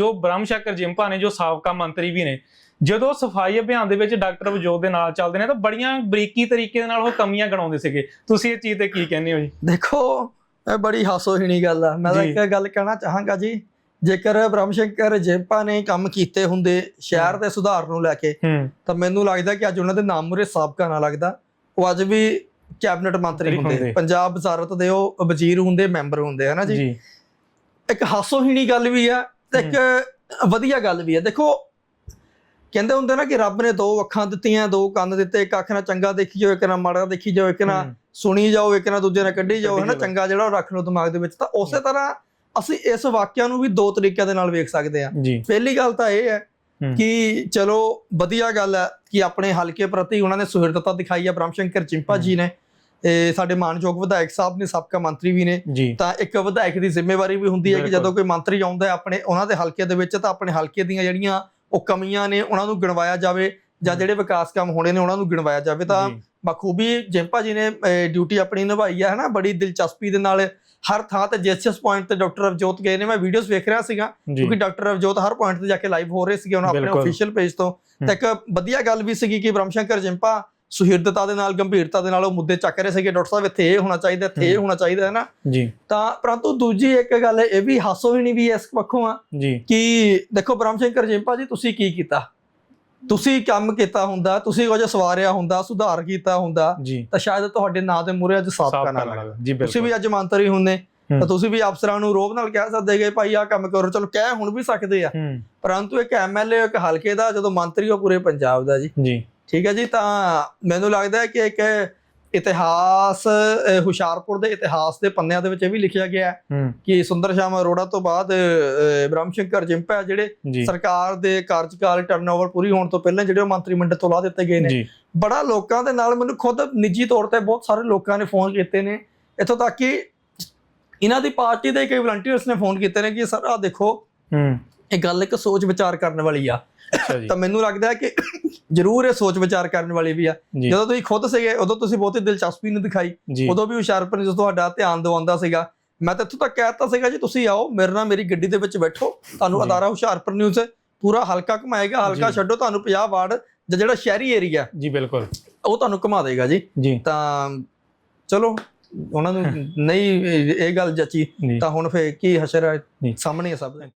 ਜੋ ਬ੍ਰਹਮ ਸ਼ੰਕਰ ਜਿੰਪਾ ਨੇ ਜੋ ਸਾਬਕਾ ਮੰਤਰੀ ਵੀ ਨੇ ਜਦੋਂ ਸਫ਼ਾਈ ਅਭਿਆਨ ਦੇ ਵਿੱਚ ਡਾਕਟਰ ਵਜੋਦ ਦੇ ਨਾਲ ਚੱਲਦੇ ਨੇ ਤਾਂ ਬੜੀਆਂ ਬਰੀਕੀ ਤਰੀਕੇ ਦੇ ਨਾਲ ਉਹ ਕਮੀਆਂ ਗਣਾਉਂਦੇ ਸੀਗੇ। ਤੁਸੀਂ ਇਹ ਚੀਜ਼ ਤੇ ਕੀ ਕਹਿੰਦੇ ਹੋ ਜੀ? ਦੇਖੋ ਇਹ ਬੜੀ ਹਾਸੋਹੀਣੀ ਗੱਲ ਆ। ਮੈਂ ਤਾਂ। ਇੱਕ ਗੱਲ ਕਹਿਣਾ ਚਾਹਾਂਗਾ ਜੀ ਜੇਕਰ ਬ੍ਰਹਮ ਸ਼ੰਕਰ ਜੇਪਾ ਨੇ ਕੰਮ ਕੀਤੇ ਹੁੰਦੇ ਸ਼ਹਿਰ ਦੇ ਸੁਧਾਰ ਨੂੰ ਲੈ ਕੇ ਤਾਂ ਮੈਨੂੰ ਲੱਗਦਾ ਕਿ ਅੱਜ ਉਹਨਾਂ ਦੇ ਨਾਮ ਮੁਰੇ ਸਾਬਕਾ ਨਾ ਲੱਗਦਾ। ਉਹ ਅੱਜ ਵੀ ਕੈਬਨਿਟ ਮੰਤਰੀ ਹੁੰਦੇ। ਪੰਜਾਬ ਵਜ਼ਾਰਤ ਦੇ ਉਹ ਵਜ਼ੀਰ ਹੁੰਦੇ ਮੈਂਬਰ ਹੁੰਦੇ ਹਨਾ ਜੀ? ਜੀ। ਇੱਕ ਹਾਸੋਹੀਣੀ ਗੱਲ ਵੀ ਆ ਤੇ ਇੱਕ ਵਧੀਆ ਗੱਲ ਵੀ ਆ ਦੇਖੋ ਕਹਿੰਦੇ ਹੁੰਦੇ ਨਾ ਕਿ ਰੱਬ ਨੇ ਦੋ ਅੱਖਾਂ ਦਿੱਤੀਆਂ ਦੋ ਕੰਨ ਦਿੱਤੇ ਇੱਕ ਅੱਖ ਨਾਲ ਚੰਗਾ ਦੇਖੀ ਜਾਓ ਇੱਕ ਨਾਲ ਮਾੜਾ ਦੇਖੀ ਜਾਓ ਇੱਕ ਨਾਲ ਹੂੰ, ਸੁਣੀ ਜਾਓ ਇੱਕ ਨਾਲ ਦੂਜੇ ਨਾਲ ਕੱਢੀ ਜਾਓ ਹਨਾ। ਚੰਗਾ ਜਿਹੜਾ ਉਹ ਰੱਖ ਲਓ ਦਿਮਾਗ ਦੇ ਵਿੱਚ। ਤਾਂ ਉਸੇ ਤਰ੍ਹਾਂ ਅਸੀਂ ਇਸ ਵਾਕਿਆ ਨੂੰ ਵੀ ਦੋ ਤਰੀਕਿਆਂ ਦੇ ਨਾਲ ਵੇਖ ਸਕਦੇ ਹਾਂ। ਜੀ। ਪਹਿਲੀ ਗੱਲ ਤਾਂ ਇਹ ਹੈ ਹੂੰ। ਕਿ ਚਲੋ ਵਧੀਆ ਗੱਲ ਹੈ ਕਿ ਆਪਣੇ ਹਲਕੇ ਪ੍ਰਤੀ ਉਹਨਾਂ ਨੇ ਸੁਹਿਰਦਤਾ ਦਿਖਾਈ ਹੈ। ਬ੍ਰਹਮ ਸ਼ੰਕਰ ਚਿੰਪਾ ਜੀ ਨੇ ਇਹ ਸਾਡੇ ਮਾਨਯੋਗ ਵਿਧਾਇਕ ਸਾਹਿਬ ਨੇ ਸਾਬਕਾ ਮੰਤਰੀ ਵੀ ਨੇ ਤਾਂ ਇੱਕ ਵਿਧਾਇਕ ਦੀ ਜ਼ਿੰਮੇਵਾਰੀ ਵੀ ਹੁੰਦੀ ਹੈ ਕਿ। ਜਦੋਂ ਕੋਈ ਮੰਤਰੀ ਆਉਂਦਾ ਹੈ ਆਪਣੇ ਉਹਨਾਂ ਦੇ ਹਲਕੇ ਦੇ ਵਿੱਚ ਤਾਂ ਆਪਣੇ ਹਲਕੇ ਦੀਆਂ ਜਿਹੜੀਆਂ ਉਹ ਕਮੀਆਂ ਨੇ ਉਹਨਾਂ ਨੂੰ ਗਿਣਵਾਇਆ ਜਾਵੇ ਜਾਂ। ਜਿਹੜੇ ਵਿਕਾਸ ਕੰਮ ਹੋਣੇ ਨੇ ਉਹਨਾਂ ਨੂੰ ਗਿਣਵਾਇਆ ਜਾਵੇ। ਤਾਂ ਬਖੂਬੀ ਜਿੰਪਾ ਜੀ ਨੇ ਡਿਊਟੀ ਆਪਣੀ ਨਿਭਾਈ ਹੈ ਹਨਾ? ਬੜੀ ਦਿਲਚਸਪੀ ਦੇ ਨਾਲ ਹਰ ਥਾਂ ਤੇ ਜਿਸ ਜਿਸ ਪੁਆਇੰਟ ਤੇ ਡਾਕਟਰ ਅਵਜੋਤ ਗਏ ਨੇ। ਮੈਂ ਵੀਡੀਓਜ਼ ਵੇਖ ਰਿਹਾ ਸੀਗਾ ਕਿਉਂਕਿ ਡਾਕਟਰ ਅਵਜੋਤ ਹਰ ਪੁਆਇੰਟ ਤੇ ਜਾ ਕੇ ਲਾਈਵ ਹੋ ਰਹੇ ਸੀਗੇ ਉਹਨਾਂ ਆਪਣੇ। ਅਫੀਸ਼ੀਅਲ ਪੇਜ ਤੋਂ। ਤਾਂ ਇੱਕ ਵਧੀਆ ਗੱਲ ਵੀ ਸੀਗੀ ਕਿ ਬ੍ਰਹਮਸ਼ੰਕਰ ਜਿੰਪਾ ਸੁਹਿਰਦਤਾ ਦੇ ਨਾਲ ਗੰਭੀਰਤਾ ਦੇ ਨਾਲ ਉਹ ਮੁੱਦੇ ਚੱਕ ਰਹੇ ਸੀਗੇ ਡਾਕਟਰ ਸਾਹਿਬ ਇੱਥੇ ਇਹ ਹੋਣਾ ਚਾਹੀਦਾ ਇੱਥੇ ਇਹ ਹੂੰ। ਹੋਣਾ ਚਾਹੀਦਾ ਹੈ ਨਾ? ਜੀ। ਤਾਂ ਪਰੰਤੂ ਦੂਜੀ ਇੱਕ ਗੱਲ ਇਹ ਵੀ ਹਾਸੋ ਹੀ ਨਹੀਂ ਵੀ ਇਸ ਪੱਖੋਂ ਆ ਜੀ। ਕਿ ਦੇਖੋ ਬ੍ਰਹਮਸ਼ੰਕਰ ਜਿੰਪਾ ਜੀ ਤੁਸੀਂ ਕੀ ਕੀਤਾ? ਤੁਸੀਂ ਕੰਮ ਕੀਤਾ ਹੁੰਦਾ ਤੁਸੀਂ ਕੁਝ ਸਵਾਰਿਆ ਹੁੰਦਾ ਸੁਧਾਰ ਕੀਤਾ ਹੁੰਦਾ ਤਾਂ ਸ਼ਾਇਦ ਤੁਹਾਡੇ ਨਾਂ ਦੇ ਮੂਹਰੇ ਅੱਜ ਸਾਬਕਾ ਨਾ ਲੱਗਦਾ ਤੁਸੀਂ ਵੀ ਅੱਜ ਮੰਤਰੀ ਹੁੰਦੇ ਹੂੰ। ਤਾਂ ਤੁਸੀਂ ਵੀ ਅਫਸਰਾਂ ਨੂੰ ਰੋਬ ਨਾਲ ਕਹਿ ਸਕਦੇ ਕਿ ਭਾਈ ਆਹ ਕੰਮ ਕਰੋ ਚਲੋ ਕਹਿ ਹੁਣ ਵੀ ਸਕਦੇ ਆ। ਹੂੰ। ਪਰੰਤੂ ਇੱਕ ਐਮਐਲਏ ਇੱਕ ਹਲਕੇ ਦਾ ਜਦੋਂ ਮੰਤਰੀ ਉਹ ਪੂਰੇ ਪੰਜਾਬ ਦਾ ਜੀ। ਜੀ। ਠੀਕ ਹੈ ਜੀ ਤਾਂ ਮੈਨੂੰ ਲੱਗਦਾ ਹੈ ਕਿ ਇੱਕ ਇਤਿਹਾਸ ਹੁਸ਼ਿਆਰਪੁਰ ਦੇ ਇਤਿਹਾਸ ਦੇ ਪੰਨਿਆਂ ਦੇ ਵਿੱਚ ਇਹ ਵੀ ਲਿਖਿਆ ਗਿਆ ਹੈ ਕਿ ਸੁੰਦਰ ਸ਼ਾਮ ਅਰੋੜਾ ਤੋਂ ਬਾਅਦ ਬ੍ਰਹਮ ਸ਼ੰਕਰ ਜਿੰਪਾ ਜਿਹੜੇ ਸਰਕਾਰ ਦੇ ਕਾਰਜਕਾਲ ਟਰਨਓਵਰ ਪੂਰੀ ਹੋਣ ਤੋਂ ਪਹਿਲਾਂ ਜਿਹੜੇ ਉਹ ਮੰਤਰੀ ਮੰਡਲ ਤੋਂ ਲਾ ਦਿੱਤੇ ਗਏ ਨੇ। ਬੜਾ ਲੋਕਾਂ ਦੇ ਨਾਲ ਮੈਨੂੰ ਖੁਦ ਨਿੱਜੀ ਤੌਰ ਤੇ ਬਹੁਤ ਸਾਰੇ ਲੋਕਾਂ ਨੇ ਫੋਨ ਕੀਤੇ ਨੇ। ਇੱਥੋਂ ਤੱਕ ਕਿ ਇਹਨਾਂ ਦੀ ਪਾਰਟੀ ਦੇ ਕਈ ਵਲੰਟੀਅਰਸ ਨੇ ਫੋਨ ਕੀਤੇ ਨੇ ਕਿ ਸਰ ਆ ਦੇਖੋ ਇਹ ਗੱਲ ਇੱਕ ਸੋਚ ਵਿਚਾਰ ਕਰਨ ਵਾਲੀ ਆ। ਤਾਂ ਮੈਨੂੰ ਲੱਗਦਾ ਹੈ ਕਿ ਜ਼ਰੂਰ ਇਹ ਸੋਚ ਵਿਚਾਰ ਕਰਨ ਵਾਲੀ ਵੀ ਆ। ਜਦੋਂ ਤੁਸੀਂ ਖੁਦ ਸੀਗੇ ਉਦੋਂ ਤੁਸੀਂ ਬਹੁਤੀ ਦਿਲਚਸਪੀ ਨਹੀਂ ਦਿਖਾਈ। ਉਦੋਂ ਵੀ ਹੁਸ਼ਿਆਰਪੁਰ ਜਦੋਂ ਤੁਹਾਡਾ ਧਿਆਨ ਦਿਵਾਉਂਦਾ ਸੀਗਾ ਮੈਂ ਤਾਂ ਇੱਥੋਂ ਤੱਕ ਕਹਿਤਾ ਸੀਗਾ ਜੀ ਤੁਸੀਂ ਆਓ ਮੇਰੇ ਨਾਲ ਮੇਰੀ ਗੱਡੀ ਦੇ ਵਿੱਚ ਬੈਠੋ। ਤੁਹਾਨੂੰ। ਅਦਾਰਾ ਹੁਸ਼ਿਆਰਪੁਰ ਨਿਊਜ਼ ਪੂਰਾ ਹਲਕਾ ਘੁਮਾਏਗਾ ਹਲਕਾ। ਛੱਡੋ ਤੁਹਾਨੂੰ 50 ਵਾਰਡ ਜਾਂ ਜਿਹੜਾ ਸ਼ਹਿਰੀ ਏਰੀਆ ਜੀ ਬਿਲਕੁਲ। ਉਹ ਤੁਹਾਨੂੰ ਘੁਮਾ ਦੇਗਾ ਜੀ। ਤਾਂ ਚਲੋ ਉਹਨਾਂ ਨੂੰ ਨਹੀਂ ਇਹ ਗੱਲ ਜਚੀ ਤਾਂ ਹੁਣ ਫੇਰ ਕੀ ਹਸ਼ਰ। ਸਾਹਮਣੇ ਸਭ ਦੇ।